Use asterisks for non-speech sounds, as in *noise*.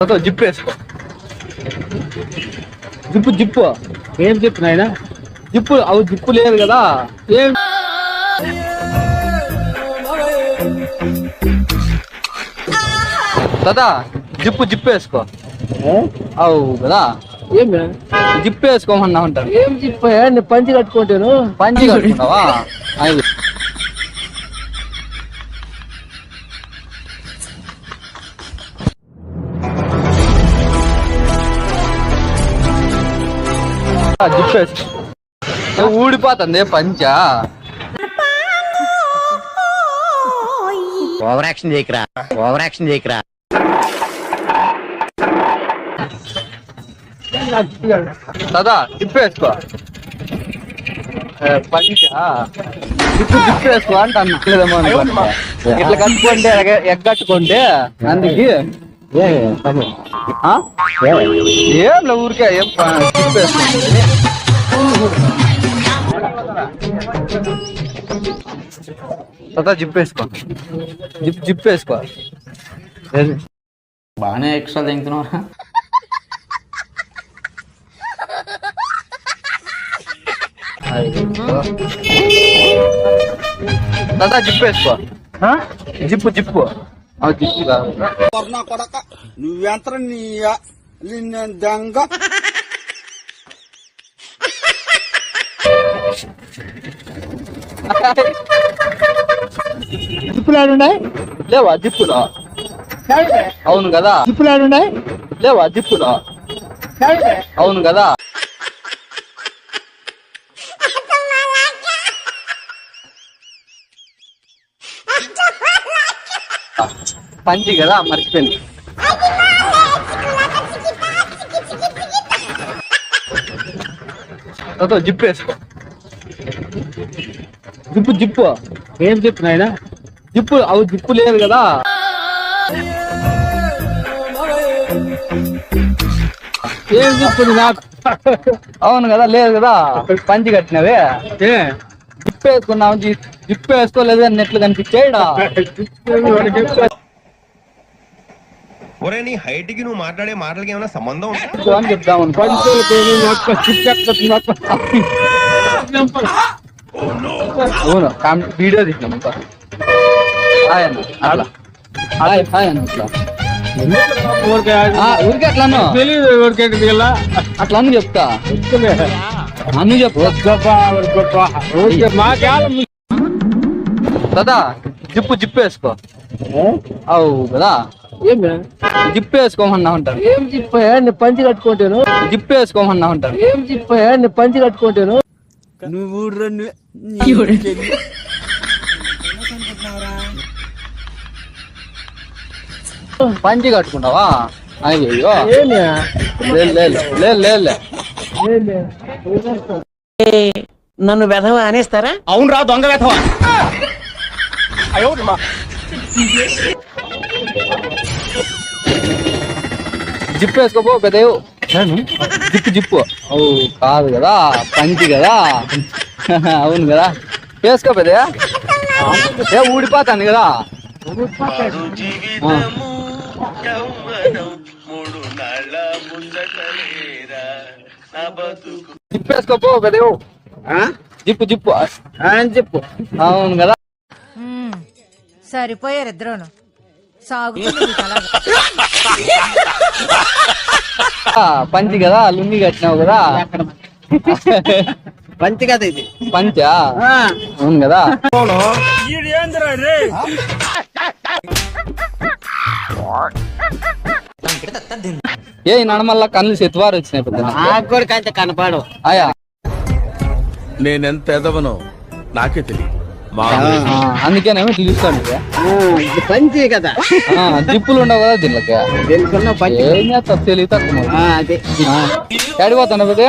అదో జిప్ వేసుకో. Zip zip. ఏం చెప్పు నాయన? జిప్పు అవి జిప్పు లేదు కదా. ఏం? దాదా జిప్పు జిప్పు వేసుకో. అవు కదా. ఏం జిప్పు వేసుకోమన్నా ఉంటారు ఏం చెప్పు నేను పంచి కట్టుకుంటాను. పంచి కట్టుకుంటావా *laughs* ఊడిపోతుంది పంచ? ఓవర్ యాక్షన్ చేయకరా. ఓవర్ యాక్షన్ చేయకరా. దాదా ఏ, పంచ? అంటే అనుకుంటా. ఇట్లా కట్టుకుంటే ఎగ- ఎగ్గట్టుకుంటే అందుకే? ఏం లే ఊరికే ఏం వేసుకో వేసుకో. జిప్ వేసుకో. ఏది? బాగానే ఎక్స్ట్రా తింటున్నారా దాదా జిప్పు వేసుకో. Zip zip. ఆ, జిప్పు కాదు నా కొడక నువ్వెంత నిన్న దెంగ. జిప్పులు ఆడున్నాయి లేవా జిప్పులో? అవును కదా? జిప్పులు ఆడున్నాయి లేవా జిప్పులో? అవును కదా? పంచి కదా మర్చిపోయింది అదో జిప్పు వేసుకో జిప్పు జిప్పు ఏం చెప్పు నాయన జిప్పు అవి జిప్పు లేదు కదా ఏం చెప్పు నాకు అవును కదా లేదు కదా పంచి కట్టినవే జిప్పు వేసుకున్నావు జి- జిప్పు వేసుకోలేదు అని నెట్లు కనిపించాయిడా? ఒరే నీ హైట్కి నువ్వు మాట్లాడే మాటలకి ఏమైనా సంబంధం ఉందా? అని అనుకో. అవును వీడియో తీసినాం హాయ్ అన్న అట్లా హాయ్ అన్న ఊరికే అట్లాను తెలియదు అట్లా అని చెప్తా. అన్ని చెప్పు. జిప్పు జిప్పు వేసుకో. అవు కదా. ఏం జిప్పు వేసుకోమన్నా ఉంటారు. ఏం చెప్పు నేను పంచి కట్టుకుంటాను. జిప్పు వేసుకోమన్నా ఉంటారు. ఏం చెప్పు నేను పంచి కట్టుకుంటాను. నువ్వు రెండు పంచి కట్టుకుంటావా? అయ్యో ఏమి లేదు లేదు లేదు లేదు ఏమి? నన్ను వెధవ అనేస్తారా? అవునరా దొంగ వేతవా జిప్పు వేసుకోపో పెద్దయు జిప్పు జిప్పు. అవు కాదు కదా పంచి కదా. అవును కదా. వేసుకో పెద్దయ్య ఏ ఊడిపోతాను కదా. జిప్పు వేసుకోపో పెద్దయు జిప్పు జిప్పు చెప్పు. అవును కదా. సరిపోయారు ఇద్దరును. సాగుతుంది మీకు అలాగా. ఆ, పంచి కదా లుంగి కట్టినావు కదా. పంచి కదా ఇది. పంచా? అవును కదా. ఏ నడమల్లా కళ్ళు సెత్వారు వచ్చినాయి పెద్ద నాకు కూడా కంటే కనపాడు. ఆయా. నేనెంత ఎదవనో నాకే తెలియదు. అందుకేనేమో చూస్తాను పంచి కదా. ఆ, జిప్పులు ఉండవు కదా దీనికి తెలివి తక్కువ ఆ, అదే. ఏడిపోతాను పెద్ద?